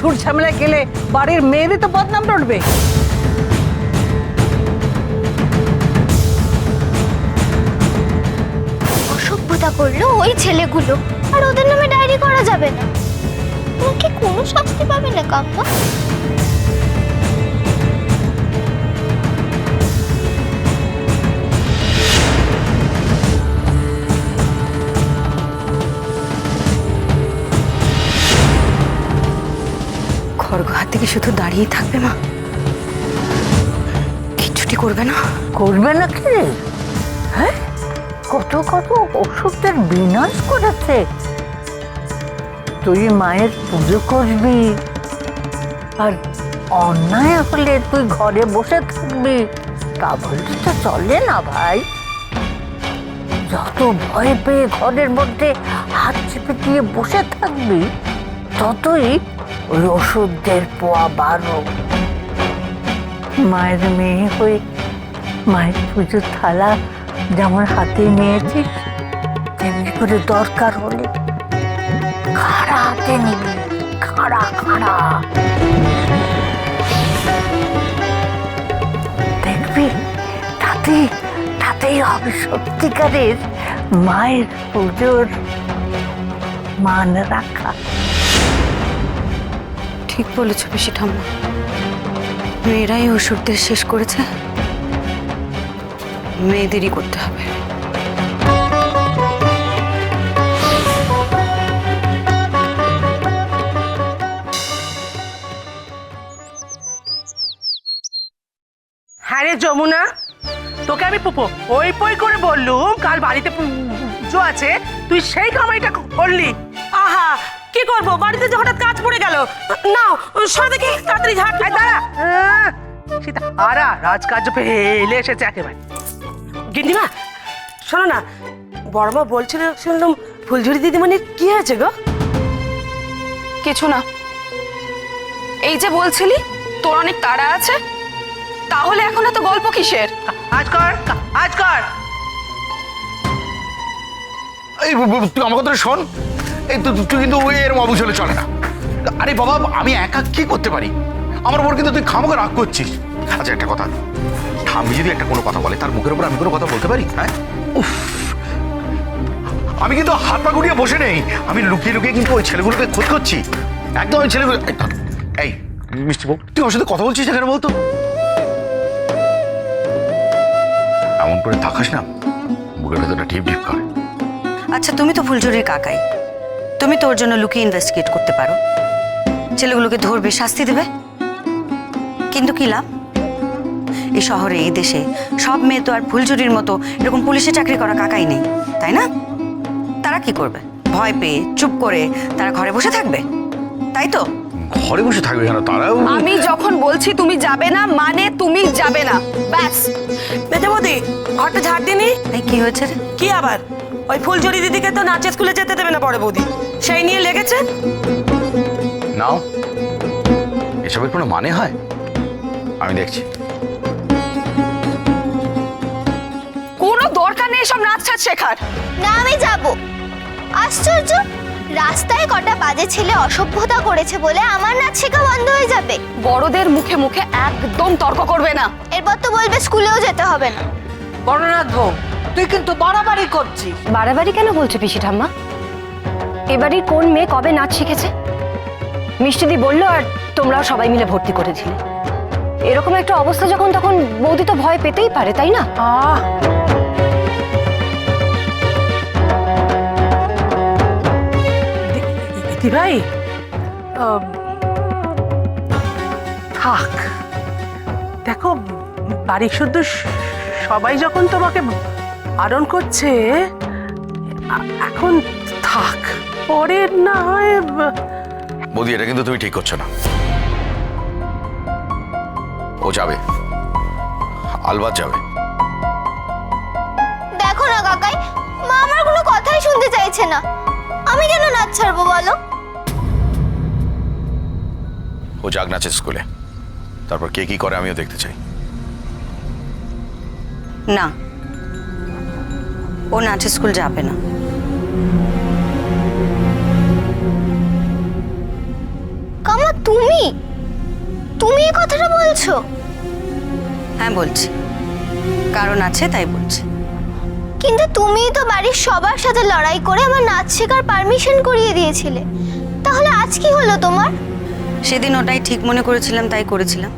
ঝুট ঝামেলায় গেলে বাড়ির মেয়েদের তো বদনাম রটবে। অসভ্যতা করল ওই ছেলেগুলো, আর ওদের নামে ডায়েরি করা যাবে না। কোনো শাস্তি পাবে না, কাম্মা? শুধু দাঁড়িয়ে থাকবে, মা। কিচ্ছুটি করবে না। করবে না কি হ্যাঁ? কত কত ওষুধের বিনাশ করেছে। তুই মায়ের পুজো করবি, আর অন্যায় হলে তুই ঘরে বসে থাকবি। তা বলতে তো চলে না, ভাই। যত ভয় পেয়ে ঘরের মধ্যে হাত চেপে দিয়ে বসে থাকবি ততই ওই ওষুধদের পোয়া বাড়ো মায়ের মেয়ে হয়ে মায়ের পুজোর থালা যেমন হাতে নিয়েছিস, তেমনি করে দরকার হলে খাড়া হাতে নিবি, খাড়া খাড়া। দেখবি, তাতে, তাতেই হবে সত্যিকারের মায়ের পুজোর মান রাখা। ঠিক বলেছ পিসি ঠাম্মা। মেয়েরাই ওষুধদের শেষ করেছে। মেয়েদেরই করতে হবে। হ্যাঁ রে যমুনা তোকে আমি পুপো ওই পই করে বললুম কাল বাড়িতে পুজো আছে তুই সেই কামাইটা করলি। আহা কি করব? বাড়িতে যে হঠাৎ কাজ পড়ে গেল। নাও সরে দেখি তাড়াতাড়ি ঝাড় আয় দাঁড়া। সীতা আরা রাজকার্য ফেলে এসেছে একেবারে। গিন্ডিমা শোনো না বড়মা বলছিল শুনলাম ফুলঝুরি দিদিমণির কি হয়েছে গো? কিছু না। এই যে বলছিলি তোর অনেক তাড়া আছে তাহলে এখন এত গল্প কিসের? আজ কর আজ কর। এই তুই আমার কথা শোন। এই তুই তুই কিন্তু এরম হলে চলে না। আরে বাবা আমি একা কি করতে পারি? আমার উপর কিন্তু তুই খামোকে রাগ করছিস। আচ্ছা একটা কথা। ঠাম্মি যদি একটা কোনো কথা বলে। তার মুখের উপর আমি কোনো কথা বলতে পারি? হ্যাঁ? উফ। আমি কিন্তু হাত পা গুটিয়ে বসে নেই। আমি লুকিয়ে লুকিয়ে কিন্তু ওই ছেলেগুলোকে খোঁজ করছি। একদম ওই ছেলেগুলো এই, মিষ্টি বউ তুই ওর সাথে কথা বলছিস এখানে বলতো? এমন করে থাকাস না। বুকের ভেতরটা ঢিপ ঢিপ করে। আচ্ছা তুমি তো ফুলঝুরির কাকাই। তুমি তোর জন্য লুকিয়ে ইনভেস্টিগেট করতে পারো। ছেলেগুলোকে ধরবে শাস্তি দেবে। কিন্তু কি লাভ? এই শহরে এই দেশে সব মেয়ে তো আর ফুলঝুরির মতো এরকম পুলিশে চাকরি করা কাকাই নেই তাই না? তারা কি করবে? ভয় পেয়ে চুপ করে তারা ঘরে বসে থাকবে? তাই তো? ঘরে বসে থাকবে কেন? তারাও আমি যখন বলছি তুমি যাবে না মানে তুমি যাবে না। ব্যাস। মেজাবদি ঘরটা ঝাড় দিনি এই কি হয়েছে রে? কি আবার? ওই ফুলঝুরি দিদিকে তো নাচের স্কুলে যেতে দেবে না বড় বৌদি। সেই নিয়ে লেগেছে? নাও। এসবের কোনো মানে হয়? আমি দেখছি। কোনো দরকার নেই সব নাচ টাচ শেখার। না আমি যাব। আশ্চর্য! রাস্তায় কটা বাজে ছেলে অসভ্যতা করেছে বলে আমার নাচ শেখা বন্ধ হয়ে যাবে। বড়দের মুখে মুখে একদম তর্ক করবে না। এরপর তো বলবে স্কুলেও যেতে হবে না। বড়নাথ বউ তুই কিন্তু বাড়াবাড়ি করছিস। বাড়াবাড়ি কেন বলছো পিসি ঠাম্মা? এবারই কোন মেয়ে কবে নাচ শিখেছে? মিষ্টিদি বলল আর তোমরাও সবাই মিলে ভর্তি করে দিলে। এরকম একটা অবস্থা যখন তখন বৌদি তো ভয় পেতেই পারে তাই না? আহ! ভাই থাক। দেখো বাড়ির শুদ্ধ সবাই যখন তোমাকে বারণ করছে এখন থাক পরে না হয় বৌদি এটা কিন্তু তুমি ঠিক করছ না। ও যাবে। আলবাত যাবে। দেখো না কাকাই মা আমার কোনো কথাই শুনতে চাইছে না। আমি কেন নাচ ছাড়বো বলো? ও যাক নাচের স্কুলে। তারপর কে কি করে আমিও দেখতে চাই। না ও নাচের স্কুল যাবে না। কামা তুমি? তুমি তুমি এই কথাটা বলছো? হ্যাঁ বলছি। কারণ আছে তাই বলছি। কিন্তু তুমিই তো বাড়ির সবার সাথে লড়াই করে আমার নাচ শেখার পারমিশন করিয়ে দিয়েছিলে। তাহলে আজ কি হলো তোমার? সেদিন ওটাই ঠিক মনে করেছিলাম তাই করেছিলাম।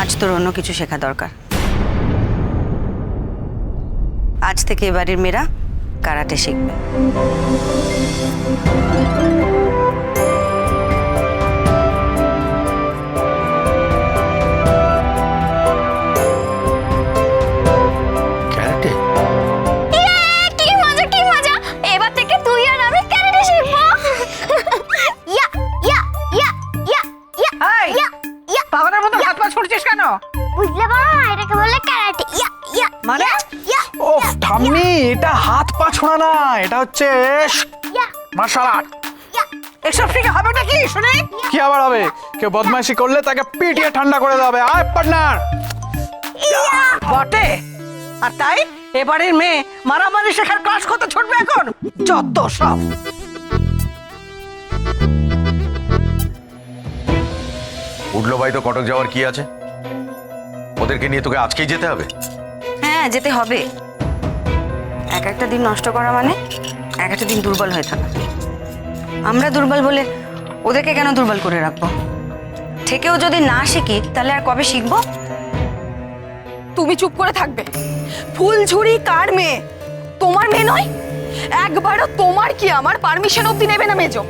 আজ তোর অন্য কিছু শেখা দরকার। আজ থেকে এবারের মেয়েরা কারাটে শিখবে। হাত না এটা হচ্ছে মার্শাল আর্ট। এসব শিখে হবে নাকি শুনি? কি আবার হবে? কেউ বদমাইশি করলে তাকে পিটিয়ে ঠান্ডা করে দেবে আয় পার্টনার। বটে। আর তাই এবারের মেয়ে মারামারি শেখার ক্লাস কত ছুটবে এখন? যত সব। উঠল ভাই তো কটক যাওয়ার কি আছে? ওদেরকে নিয়ে তোকে আজকেই যেতে হবে? হ্যাঁ যেতে হবে। এক একটা দিন নষ্ট করা মানে এক একটা দিন দুর্বল হয়ে থাকা। আমরা দুর্বল বলে ওদেরকে কেন দুর্বল করে রাখব? থেকেও যদি না শিখি, তাহলে আর কবে শিখব? তুমি চুপ করে থাকবে। ফুলঝুরি কার মেয়ে? তোমার মেয়ে নয়? একবারও তোমার কি আমার পারমিশন অব্দি নেবে না মেজো?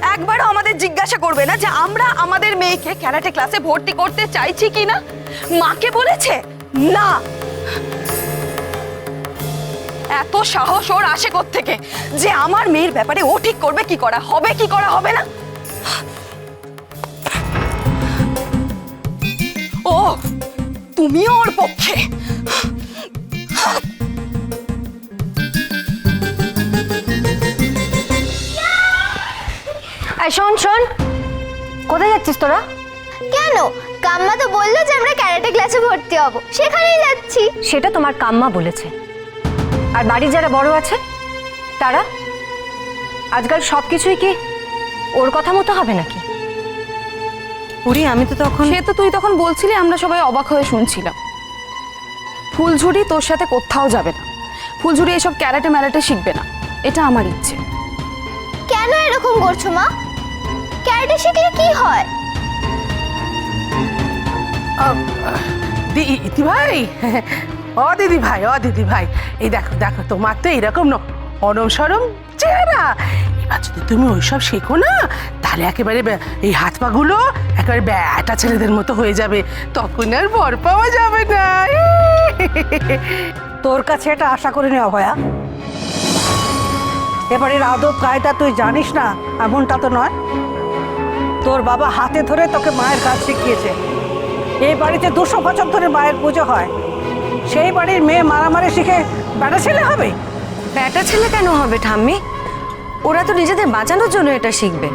একবারও আমাদের জিজ্ঞাসা করবে না যে আমরা আমাদের মেয়েকে ক্যারাটে ক্লাসে ভর্তি করতে চাইছি কি না মাকে বলেছে? না। এত সাহস ওর আসে থেকে যে আমার মেয়ের ব্যাপারে ও ঠিক করবে কি করা হবে কি করা হবে না? ও তুমিও ওর পক্ষে। শোন শোন। কোথায় যাচ্ছিস তোরা? কেন? কাম্মা তো বলল যে আমরা ক্যারাটে ক্লাসে ভর্তি হব। সেখানেই যাচ্ছি। সেটা তোমার কাম্মা বলেছে। আর বাড়ির যারা বড় আছে তারা? আজকাল সব কিছুই কি ওর কথা মতো হবে নাকি? পুরি আমি তো তখন সে তো তুই তখন বলছিলি আমরা সবাই অবাক হয়ে শুনছিলাম। ফুলঝুরি তোর সাথে কোথাও যাবে না। ফুলঝুরি এসব ক্যারাটে ম্যারাটে শিখবে না। এটা আমার ইচ্ছে। কেন এরকম করছ মা? ক্যারাটে শিখলে কি হয়? দি- ইতি ভাই ও দিদি ভাই ও দিদি ভাই। এই দেখো দেখো, তোমার তো এইরকম ন- নরম সরম চেহারা। এবার যদি তুমি ওইসব শেখো না, তাহলে একেবারে এই হাত পাগুলো একেবারে ব্যাটা ছেলেদের মতো হয়ে যাবে। তখন আর বর পাওয়া যাবে না। তোর কাছে এটা আশা করিনি অভয়া। এবারের আদব কায়দা তুই জানিস না, এমনটা তো নয়। তোর বাবা হাতে ধরে তোকে মায়ের কাজ শিখিয়েছে। এই বাড়িতে দুশো বছর ধরে মায়ের পুজো হয়। সেই বাড়ির মেয়ে মারামারি শিখে বেড়া ছেলে হবে? ব্যাটা ছেলে কেন হবে ঠাম্মি? ওরা তো নিজেদের বাঁচানোর জন্য এটা শিখবে।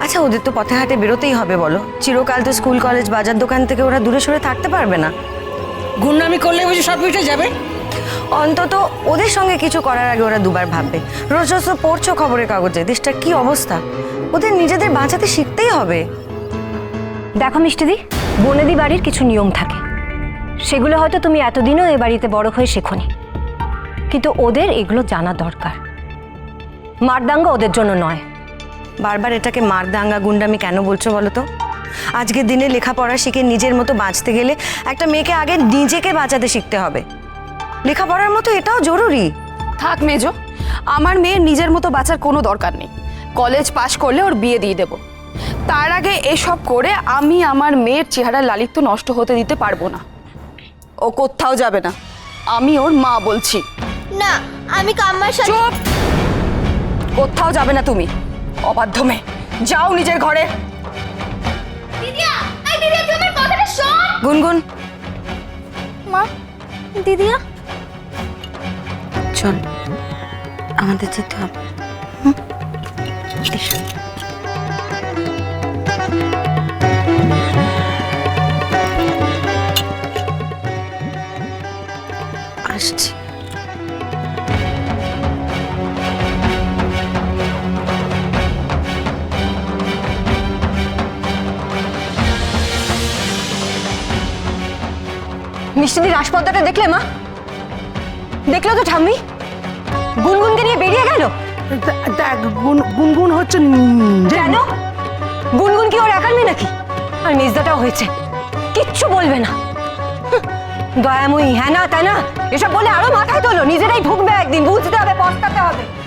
আচ্ছা ওদের তো পথে হাটে বেরোতেই হবে বলো। চিরকাল তো স্কুল কলেজ বাজার দোকান থেকে ওরা দূরে সরে থাকতে পারবে না। গুন্ডামি করলে বুঝি সব মিটে যাবে? অন্তত ওদের সঙ্গে কিছু করার আগে ওরা দুবার ভাববে। রোজ রোজ তো পড়ছো খবরের কাগজে দেশটার কি অবস্থা? ওদের নিজেদের বাঁচাতে শিখতেই হবে। দেখো মিষ্টিদি বনেদি বাড়ির কিছু নিয়ম থাকে। সেগুলো হয়তো তুমি এতদিনও এ বাড়িতে বড় হয়ে শেখোনি। কিন্তু ওদের এগুলো জানা দরকার। মারদাঙ্গা ওদের জন্য নয়। বারবার এটাকে মারদাঙ্গা গুন্ডামি কেন বলছো বলো তো? আজকের দিনে লেখাপড়া শিখে নিজের মতো বাঁচতে গেলে একটা মেয়েকে আগে নিজেকে বাঁচাতে শিখতে হবে। লেখাপড়ার মতো এটাও জরুরি। থাক মেজো আমার মেয়ের নিজের মতো বাঁচার কোনো দরকার নেই। কলেজ পাশ করলে ওর বিয়ে দিয়ে দেব। তার আগে এসব করে আমি আমার মেয়ের চেহারার লালিত্য নষ্ট হতে দিতে পারব না। ও কোথাও যাবে না। আমি ওর মা বলছি। না আমি কাম্মার সাথে চুপ! কোথাও যাবে না তুমি। অবাধ্য মেয়ে। যাও নিজের ঘরে। দিদিয়া! এই দিদিয়া তুই আমার কথাটা শোন। গুনগুন। মা দিদিয়া। চল আমাদের যেতে হবে। হুম? মিষ্টিদি রাজপদ্মাটা দেখলে মা? দেখল তো ঠাম্মি? গুনগুনকে নিয়ে বেরিয়ে গেল? দেখ গুন- গুনগুন হচ্ছে কেন? গুনগুন কি ওর একার মেয়ে নাকি? আর মেজদাটাও হয়েছে। কিচ্ছু বলবে না। দয়াময়ী হ্যাঁ না তাই না? এসব বলে আরও মাথায় তোলো। নিজেরাই ঢুকবে একদিন বুঝতে হবে পস্তাতে হবে।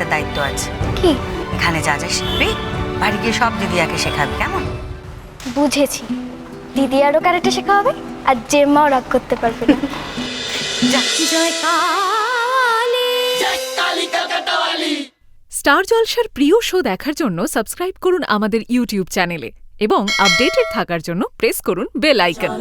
একটা দায়িত্ব আছে। কি? এখানে যা যা শিখবি বাড়ি গিয়ে সব দিদিয়াকে শেখাবি কেমন? বুঝেছি। দিদি আরও কারাটে শেখা হবে আর জেম্মাও রাগ করতে পারবে না। স্টার জলসার প্রিয় শো দেখার জন্য সাবস্ক্রাইব করুন আমাদের ইউটিউব চ্যানেলে এবং আপডেটেড থাকার জন্য প্রেস করুন বেল আইকন।